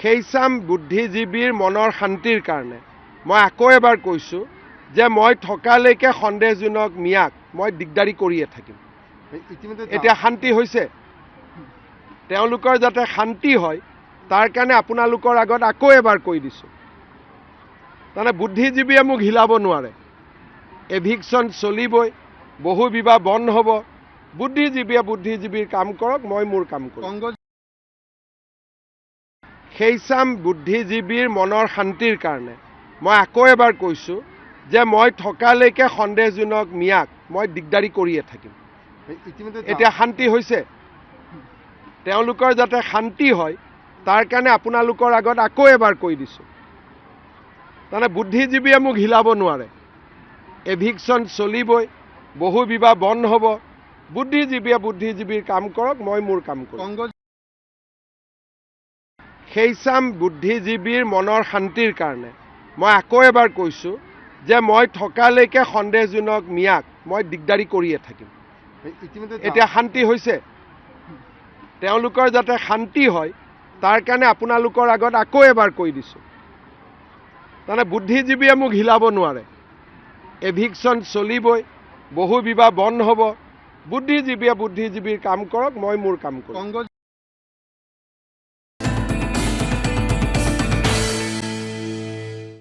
সেই চাম বুদ্ধিজীৱীৰ মনৰ শান্তিৰ কাৰণে। মই আকৌ এবাৰ কৈছোঁ যে মই থকালৈকে সন্দেহজনক মিয়াক মই দিগদাৰি কৰিয়ে থাকিম। এতিয়া শান্তি হৈছে। তেওঁলোকৰ যাতে শান্তি হয় তাৰ কাৰণে আপোনালোকৰ আগত আকৌ এবাৰ কৈ দিছোঁ। তাৰমানে বুদ্ধিজীৱীয়ে মোক হিলাব নোৱাৰে। এভিকশ্যন চলিবই বহু বিবাহ বন্ধ হ'ব। বুদ্ধিজীৱীয়ে বুদ্ধিজীৱীৰ কাম কৰক মই মোৰ কাম কংগ্ৰেছ সেই চাম বুদ্ধিজীৱীৰ মনৰ শান্তিৰ কাৰণে। মই আকৌ এবাৰ কৈছোঁ যে মই থকালৈকে সন্দেহজনক মিয়াক মই দিগদাৰি কৰিয়ে থাকিম। এতিয়া শান্তি হৈছে। তেওঁলোকৰ যাতে শান্তি হয় তাৰ কাৰণে আপোনালোকৰ আগত আকৌ এবাৰ কৈ দিছোঁ। তাৰমানে বুদ্ধিজীৱীয়ে মোক হিলাব নোৱাৰে। এভিকশ্যন চলিবই বহু বিবাহ বন্ধ হ'ব। বুদ্ধিজীৱীয়ে বুদ্ধিজীৱীৰ কাম কৰক মই মোৰ কাম কংগ্ৰেছ সেই চাম বুদ্ধিজীৱীৰ মনৰ শান্তিৰ কাৰণে। মই আকৌ এবাৰ কৈছোঁ যে মই থকালৈকে সন্দেহজনক মিয়াক মই দিগদাৰি কৰিয়ে থাকিম। এতিয়া শান্তি হৈছে। তেওঁলোকৰ যাতে শান্তি হয় তাৰ কাৰণে আপোনালোকৰ আগত আকৌ এবাৰ কৈ দিছোঁ। তাৰমানে বুদ্ধিজীৱীয়ে মোক হিলাব নোৱাৰে। এভিকশ্যন চলিবই বহু বিবাহ বন্ধ হ'ব। বুদ্ধিজীৱীয়ে বুদ্ধিজীৱীৰ কাম কৰক মই মোৰ কাম কংগ্ৰেছ